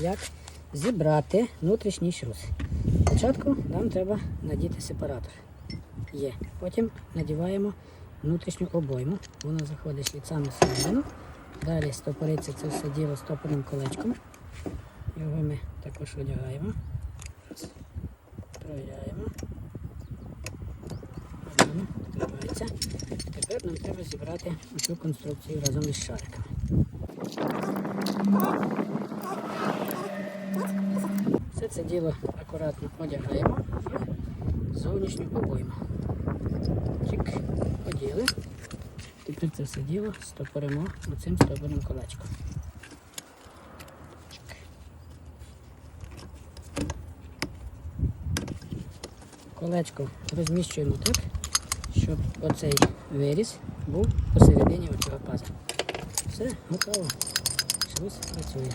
як зібрати внутрішній шрус. Спочатку нам треба надіти сепаратор. Є. Потім надіваємо внутрішню обойму. Вона заходить шліцами всередину. Далі стопориться це все діло стопорним колечком. Його ми також одягаємо. Нормально. Тепер нам треба зібрати цю конструкцію разом із шариками. Все це діло акуратно одягаємо в зовнішню обойму. Чик, оділи. Тепер це все діло стопоримо оцим стопорним колечком. Колечко розміщуємо так, щоб оцей виріз був посередині оцього паза. Все, готово. Шлюз працює.